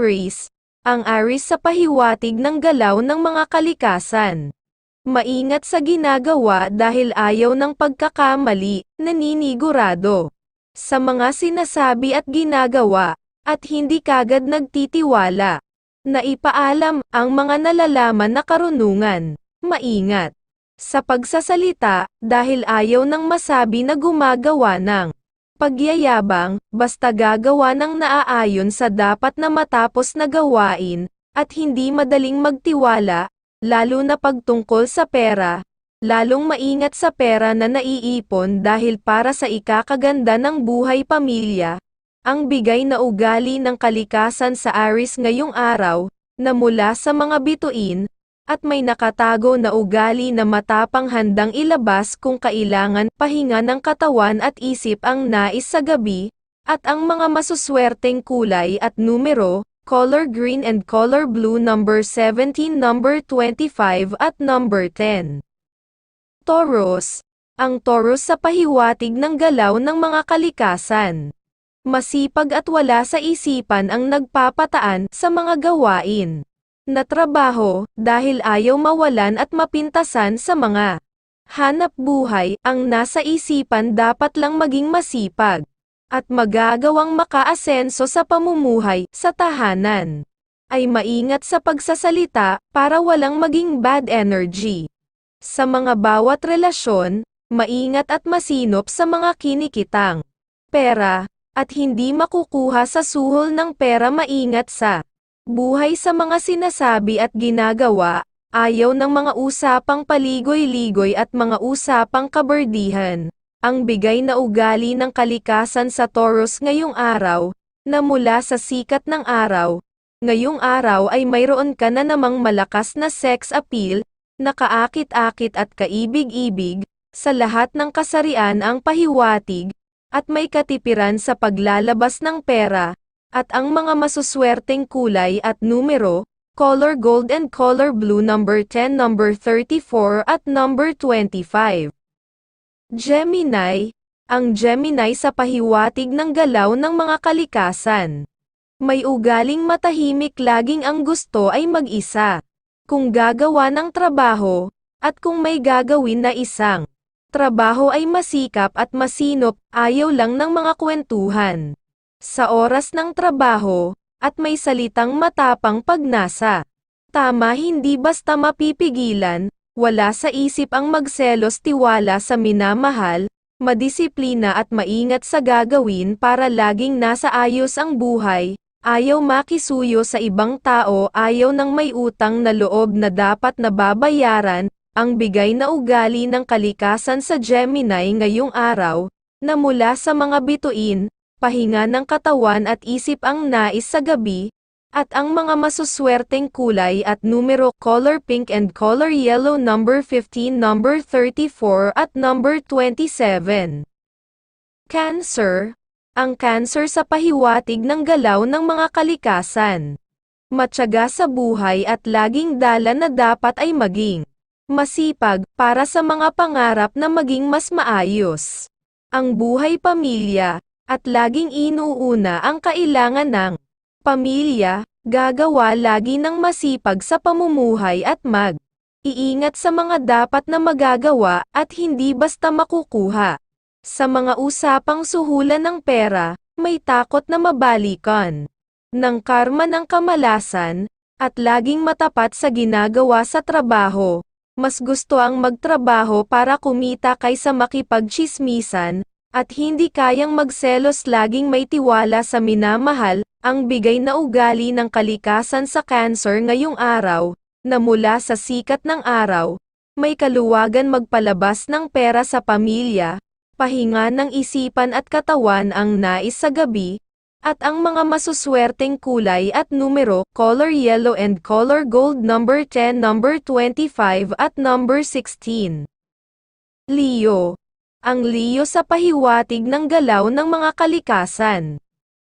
Aries, ang Aries sa pahiwatig ng galaw ng mga kalikasan. Maingat sa ginagawa dahil ayaw ng pagkakamali, naninigurado. Sa mga sinasabi at ginagawa, at hindi kagad nagtitiwala. Naipaalam ang mga nalalaman na karunungan. Maingat. Sa pagsasalita, dahil ayaw ng masabi na gumagawa ng pagyayabang, basta gagawa ng naaayon sa dapat na matapos na gawain, at hindi madaling magtiwala, lalo na pagtungkol sa pera, lalong maingat sa pera na naiipon dahil para sa ikakaganda ng buhay pamilya, ang bigay na ugali ng kalikasan sa Aris ngayong araw, na mula sa mga bituin, at may nakatago na ugali na matapang handang ilabas kung kailangan pahinga ng katawan at isip ang nais sa gabi, at ang mga masuswerteng kulay at numero, color green and color blue number 17 number 25 at number 10. Taurus, ang Taurus sa pahiwatig ng galaw ng mga kalikasan. Masipag at wala sa isipan ang nagpapataan sa mga gawain na trabaho, dahil ayaw mawalan at mapintasan sa mga hanap buhay, ang nasa isipan dapat lang maging masipag, at magagawang makaasenso sa pamumuhay, sa tahanan. Ay maingat sa pagsasalita, para walang maging bad energy. Sa mga bawat relasyon, maingat at masinop sa mga kinikitang pera, at hindi makukuha sa suhol ng pera maingat sa Buhay sa mga sinasabi at ginagawa, ayaw ng mga usapang paligoy-ligoy at mga usapang kaberdihan. Ang bigay na ugali ng kalikasan sa Taurus ngayong araw, na mula sa sikat ng araw, ngayong araw ay mayroon ka na namang malakas na sex appeal, na kaakit-akit at kaibig-ibig, sa lahat ng kasarian ang pahiwatig, at may katipiran sa paglalabas ng pera, at ang mga masuswerteng kulay at numero, color gold and color blue number 10 number 34 at number 25. Gemini, ang Gemini sa pahiwatig ng galaw ng mga kalikasan. May ugaling matahimik laging ang gusto ay mag-isa. Kung gagawa ng trabaho, at kung may gagawin na isang trabaho ay masikap at masinop, ayaw lang ng mga kwentuhan sa oras ng trabaho, at may salitang matapang pag nasa. Tama hindi basta mapipigilan, wala sa isip ang magselos tiwala sa minamahal, madisiplina at maingat sa gagawin para laging nasa ayos ang buhay, ayaw makisuyo sa ibang tao ayaw ng may utang na loob na dapat nababayaran, ang bigay na ugali ng kalikasan sa Gemini ngayong araw, na mula sa mga bituin, pahinga ng katawan at isip ang nais sa gabi, at ang mga masuswerteng kulay at numero color pink and color yellow number 15 number 34 at number 27. Cancer, ang cancer sa pahiwatig ng galaw ng mga kalikasan. Matyaga sa buhay at laging dala na dapat ay maging masipag para sa mga pangarap na maging mas maayos. Ang buhay pamilya, at laging inuuna ang kailangan ng pamilya, gagawa lagi ng masipag sa pamumuhay at mag iingat sa mga dapat na magagawa at hindi basta makukuha. Sa mga usapang suhulan ng pera, may takot na mabalikan ng karma ng kamalasan, at laging matapat sa ginagawa sa trabaho. Mas gusto ang magtrabaho para kumita kaysa makipagchismisan, at hindi kayang magselos laging may tiwala sa minamahal, ang bigay na ugali ng kalikasan sa cancer ngayong araw, na mula sa sikat ng araw, may kaluwagan magpalabas ng pera sa pamilya, pahinga ng isipan at katawan ang nais sa gabi, at ang mga masuswerteng kulay at numero, color yellow and color gold number 10 number 25 at number 16. Leo ang Leo sa pahiwatig ng galaw ng mga kalikasan.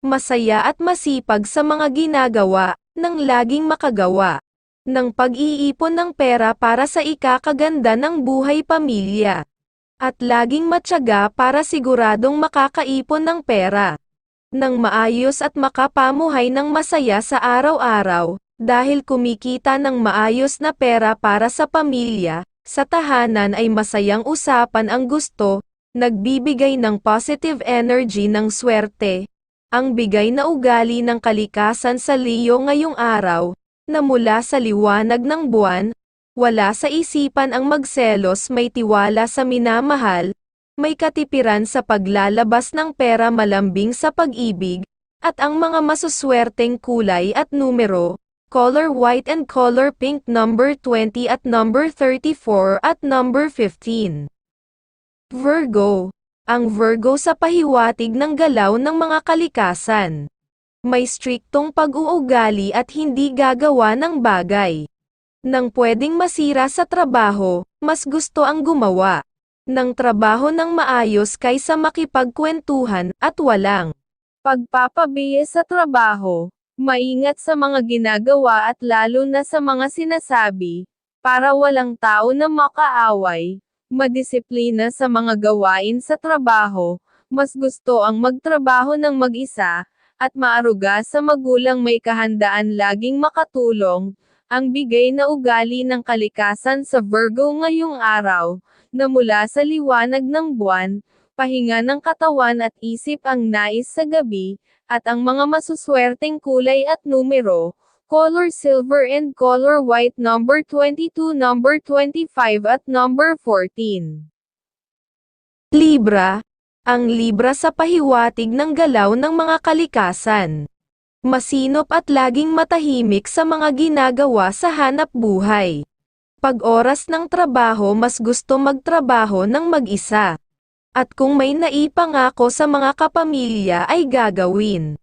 Masaya at masipag sa mga ginagawa, nang laging makagawa. Ng pag-iipon ng pera para sa ikakaganda ng buhay pamilya. At laging matyaga para siguradong makakaipon ng pera. ng maayos at makapamuhay ng masaya sa araw-araw, dahil kumikita ng maayos na pera para sa pamilya, sa tahanan ay masayang usapan ang gusto, nagbibigay ng positive energy ng swerte, ang bigay na ugali ng kalikasan sa Leo ngayong araw, na mula sa liwanag ng buwan, wala sa isipan ang magselos may tiwala sa minamahal, may katipiran sa paglalabas ng pera malambing sa pag-ibig, at ang mga masuswerteng kulay at numero, color white and color pink number 20 at number 34 at number 15. Virgo. Ang Virgo sa pahiwatig ng galaw ng mga kalikasan. May striktong pag-uugali at hindi gagawa ng bagay. Nang pwedeng masira sa trabaho, mas gusto ang gumawa ng trabaho ng maayos kaysa makipagkwentuhan at walang pagpapabiye sa trabaho. Maingat sa mga ginagawa at lalo na sa mga sinasabi, para walang tao na makaaway, madisiplina sa mga gawain sa trabaho, mas gusto ang magtrabaho ng mag-isa, at maaruga sa magulang may kahandaan laging makatulong, ang bigay na ugali ng kalikasan sa Virgo ngayong araw, na mula sa liwanag ng buwan, pahinga ng katawan at isip ang nais sa gabi, at ang mga masuswerteng kulay at numero, color silver and color white number 22 number 25 at number 14. Libra, ang Libra sa pahiwatig ng galaw ng mga kalikasan. Masinop at laging matahimik sa mga ginagawa sa hanap buhay. Pag oras ng trabaho mas gusto magtrabaho ng mag-isa. At kung may naipangako sa mga kapamilya ay gagawin.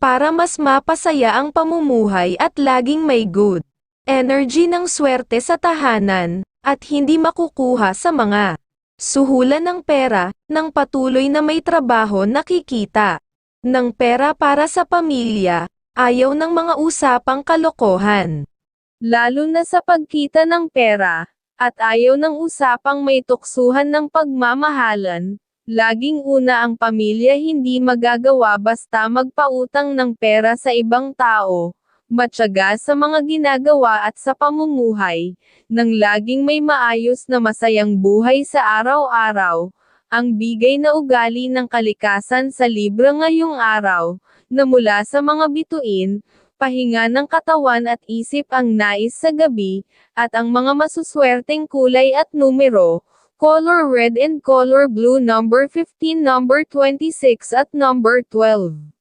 Para mas mapasaya ang pamumuhay at laging may good energy ng swerte sa tahanan, at hindi makukuha sa mga suhulan ng pera, ng patuloy na may trabaho nakikita ng pera para sa pamilya, ayaw ng mga usapang kalokohan. Lalo na sa pagkita ng pera, at ayaw ng usapang may tuksuhan ng pagmamahalan, laging una ang pamilya hindi magagawa basta magpautang ng pera sa ibang tao, matyaga sa mga ginagawa at sa pamumuhay, nang laging may maayos na masayang buhay sa araw-araw, ang bigay na ugali ng kalikasan sa Libra ngayong araw, na mula sa mga bituin, pahinga ng katawan at isip ang nais sa gabi, at ang mga masuswerteng kulay at numero, color red and color blue number 15 number 26 at number 12.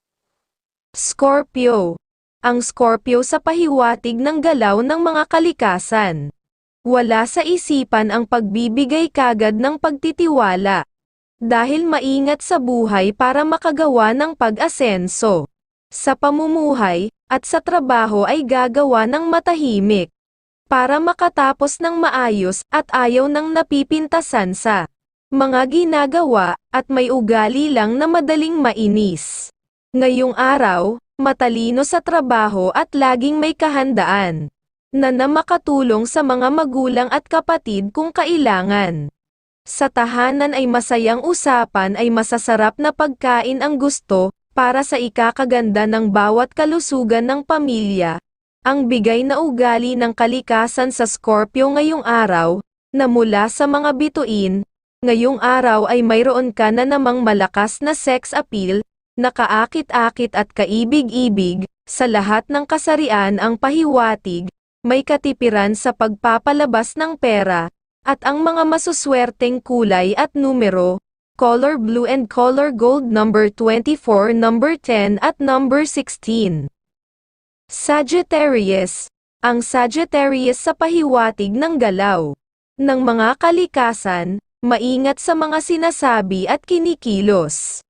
Scorpio. Ang Scorpio sa pahiwatig ng galaw ng mga kalikasan. Wala sa isipan ang pagbibigay kagad ng pagtitiwala. Dahil maingat sa buhay para makagawa ng pag-asenso. Sa pamumuhay, at sa trabaho ay gagawa ng matahimik. Para makatapos ng maayos at ayaw ng napipintasan sa mga ginagawa at may ugali lang na madaling mainis. Ngayong araw, matalino sa trabaho at laging may kahandaan na na makatulong sa mga magulang at kapatid kung kailangan. Sa tahanan ay masayang usapan ay masasarap na pagkain ang gusto, para sa ikakaganda ng bawat kalusugan ng pamilya, ang bigay na ugali ng kalikasan sa Scorpio ngayong araw, na mula sa mga bituin, ngayong araw ay mayroon ka na namang malakas na sex appeal, nakaakit-akit at kaibig-ibig, sa lahat ng kasarian ang pahiwatig, may katipiran sa pagpapalabas ng pera, at ang mga masuswerteng kulay at numero, color blue and color gold number 24 number 10 at number 16. Sagittarius. Ang Sagittarius sa pahiwatig ng galaw ng mga kalikasan, maingat sa mga sinasabi at kinikilos.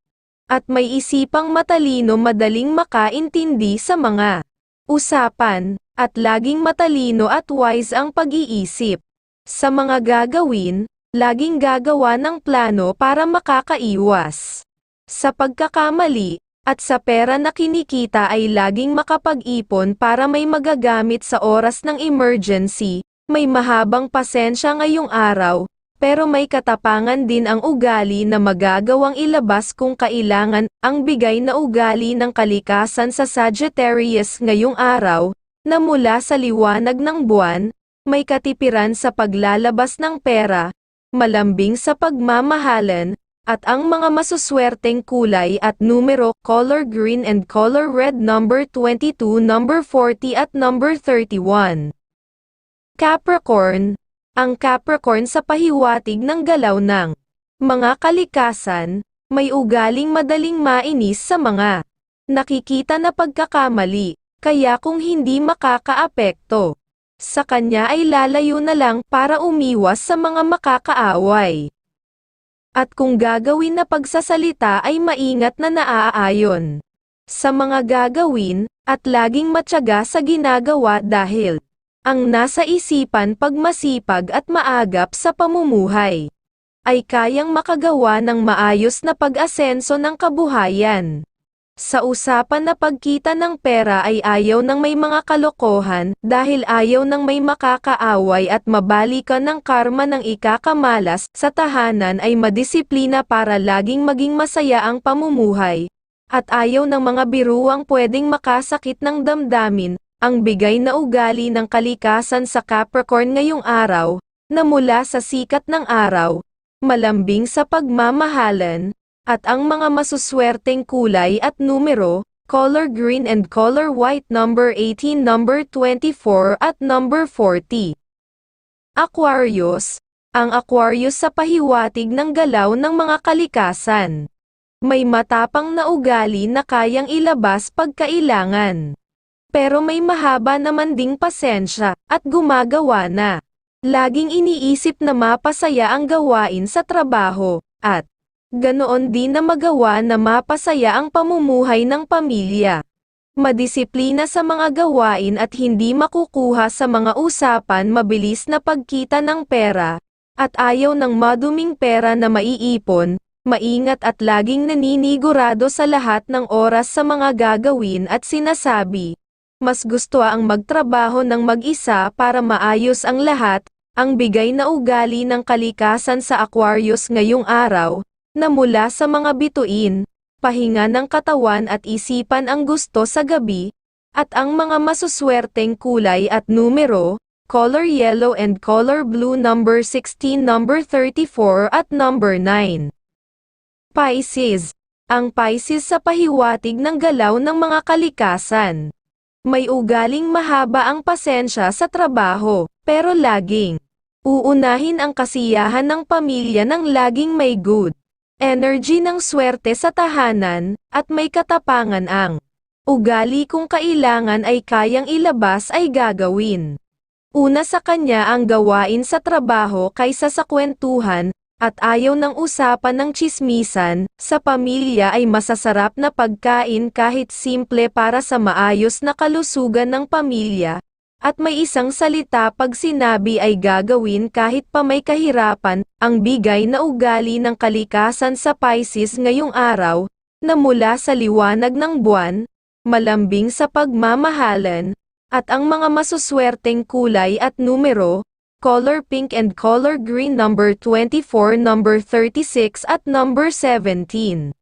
At may isipang matalino madaling makaintindi sa mga usapan, at laging matalino at wise ang pag-iisip. Sa mga gagawin, laging gagawa ng plano para makakaiwas. Sa pagkakamali, at sa pera na kinikita ay laging makapag-ipon para may magagamit sa oras ng emergency, may mahabang pasensya ngayong araw, pero may katapangan din ang ugali na magagawang ilabas kung kailangan, ang bigay na ugali ng kalikasan sa Sagittarius ngayong araw, na mula sa liwanag ng buwan, may katipiran sa paglalabas ng pera, malambing sa pagmamahalan, at ang mga masuswerteng kulay at numero, color green and color red number 22, number 40 at number 31. Capricorn, ang Capricorn sa pahiwatig ng galaw ng mga kalikasan, may ugaling madaling mainis sa mga nakikita na pagkakamali, kaya kung hindi makakaapekto sa kanya ay lalayo na lang para umiwas sa mga makakaaway. At kung gagawin na pagsasalita ay maingat na naaayon sa mga gagawin, at laging matyaga sa ginagawa dahil ang nasa isipan pag masipag at maagap sa pamumuhay ay kayang makagawa ng maayos na pag-asenso ng kabuhayan. Sa usapan na pagkita ng pera ay ayaw ng may mga kalokohan, dahil ayaw ng may makakaaway at mabalikan ng karma ng ikakamalas, sa tahanan ay madisiplina para laging maging masaya ang pamumuhay. At ayaw ng mga biruang pwedeng makasakit ng damdamin, ang bigay na ugali ng kalikasan sa Capricorn ngayong araw, na mula sa sikat ng araw, malambing sa pagmamahalan, at ang mga masuswerteng kulay at numero, color green and color white number 18, number 24 at number 40. Aquarius, ang Aquarius sa pahiwatig ng galaw ng mga kalikasan. May matapang na ugali na kayang ilabas pagkailangan. Pero may mahaba naman ding pasensya, at gumagawa na. Laging iniisip na mapasaya ang gawain sa trabaho, at ganoon din na magawa na mapasaya ang pamumuhay ng pamilya. Madisiplina sa mga gawain at hindi makukuha sa mga usapan mabilis na pagkita ng pera, at ayaw ng maduming pera na maiipon, maingat at laging naninigurado sa lahat ng oras sa mga gagawin at sinasabi. Mas gusto ang magtrabaho ng mag-isa para maayos ang lahat, ang bigay na ugali ng kalikasan sa Aquarius ngayong araw, na mula sa mga bituin, pahinga ng katawan at isipan ang gusto sa gabi, at ang mga masuswerteng kulay at numero, color yellow and color blue number 16 number 34 at number 9. Pisces, ang Pisces sa pahiwatig ng galaw ng mga kalikasan. May ugaling mahaba ang pasensya sa trabaho, pero laging uunahin ang kasiyahan ng pamilya ng laging may good energy ng swerte sa tahanan, at may katapangan ang ugali kung kailangan ay kayang ilabas ay gagawin. Una sa kanya ang gawain sa trabaho kaysa sa kwentuhan, at ayaw ng usapan ng chismisan, sa pamilya ay masasarap na pagkain kahit simple para sa maayos na kalusugan ng pamilya, at may isang salita pag sinabi ay gagawin kahit pa may kahirapan, ang bigay na ugali ng kalikasan sa Pisces ngayong araw, na mula sa liwanag ng buwan, malambing sa pagmamahalan, at ang mga masuswerteng kulay at numero, color pink and color green number 24, number 36 at number 17.